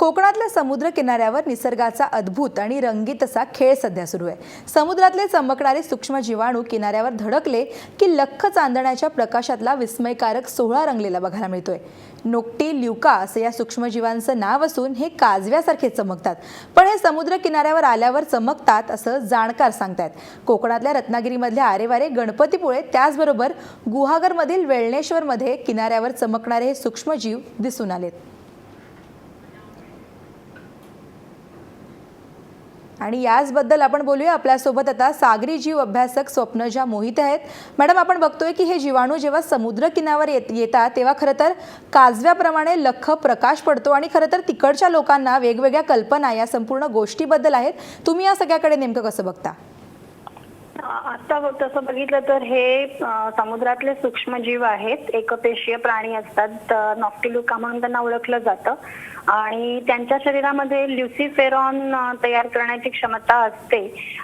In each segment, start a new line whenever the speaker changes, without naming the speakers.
कोकणातल्या समुद्र किनाऱ्यावर निसर्गाचा अद्भुत आणि रंगीत असा खेळ सध्या सुरू आहे. समुद्रातले चमकणारे सूक्ष्म जीवाणू किनाऱ्यावर धडकले की लख चांदण्याच्या प्रकाशातला विस्मयकारक सोहळा रंगलेला बघायला मिळतोय. नोक्टी ल्युका असं या सूक्ष्मजीवांचं नाव असून हे काजव्यासारखे चमकतात. पण हे समुद्र किनाऱ्यावर आल्यावर चमकतात असं जाणकार सांगतात कोकणातल्या रत्नागिरीमधल्या आरेवारे गणपतीपुळे त्याचबरोबर गुहागरमधील वेळणेश्वरमध्ये किनाऱ्यावर चमकणारे हे सूक्ष्मजीव दिसून आलेत. आणि याचबद्दल आपण बोलूया. आपल्यासोबत आता सागरी जीव अभ्यासक स्वप्नजा मोहित आहेत. मॅडम आपण बघतोय की हे जीवाणू जेव्हा समुद्र किनावर येत येतात तेव्हा खरं तर काजव्याप्रमाणे लख प्रकाश पडतो आणि खरं तर तिकडच्या लोकांना वेगवेगळ्या कल्पना या संपूर्ण गोष्टीबद्दल आहेत. तुम्ही या सगळ्याकडे नेमकं कसं बघता?
आता तसं बघितलं तर हे समुद्रातले सूक्ष्मजीव आहेत. एकपेशीय प्राणी असतात. नॉक्टिलुका म्हणून त्यांना ओळखलं जातं. आणि त्यांच्या शरीरामध्ये ल्युसिफेरॉन तयार करण्याची क्षमता असते.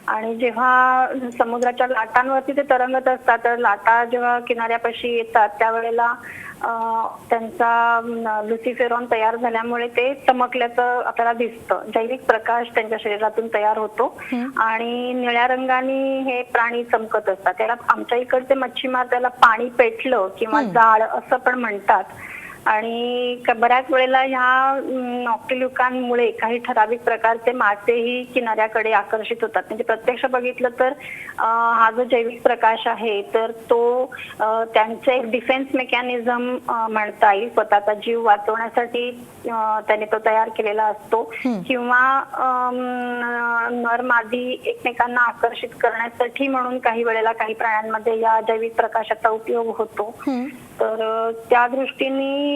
आणि जेव्हा समुद्राच्या लाटांवरती ते तरंगत असतात तर लाटा जेव्हा किनाऱ्यापाशी येतात त्यावेळेला त्यांचा लुसिफेरॉन तयार झाल्यामुळे ते चमकल्याचं आपल्याला दिसतं. जैविक प्रकाश त्यांच्या शरीरातून तयार होतो. आणि निळ्या रंगाने हे प्राणी चमकत असतात. त्याला आमच्या इकडचे मच्छीमार त्याला पाणी पेटलं किंवा जाळ असं पण म्हणतात. आणि बऱ्याच वेळेला ह्या नॉक्टिल्युकांमुळे काही ठराविक प्रकारचे मासेही किनाऱ्याकडे आकर्षित होतात. म्हणजे प्रत्यक्ष बघितलं तर हा जो जैविक प्रकाश आहे तर तो त्यांचं एक डिफेन्स मेकॅनिझम म्हणता येईल स्वतःचा जीव वाचवण्यासाठी त्याने तो तयार केलेला असतो. किंवा अं, नर मादी एकमेकांना आकर्षित करण्यासाठी म्हणून काही वेळेला काही प्राण्यांमध्ये या जैविक प्रकाशाचा उपयोग होतो. तर त्या दृष्टीने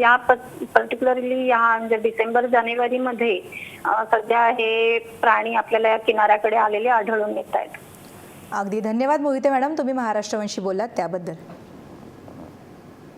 या पर्टिक्युलरली या म्हणजे डिसेंबर जानेवारी मध्ये सध्या हे प्राणी आपल्याला या किनाऱ्याकडे आलेले आढळून येत आहेत.
अगदी धन्यवाद मोहिते मॅडम तुम्ही महाराष्ट्रवंशी बोललात त्याबद्दल.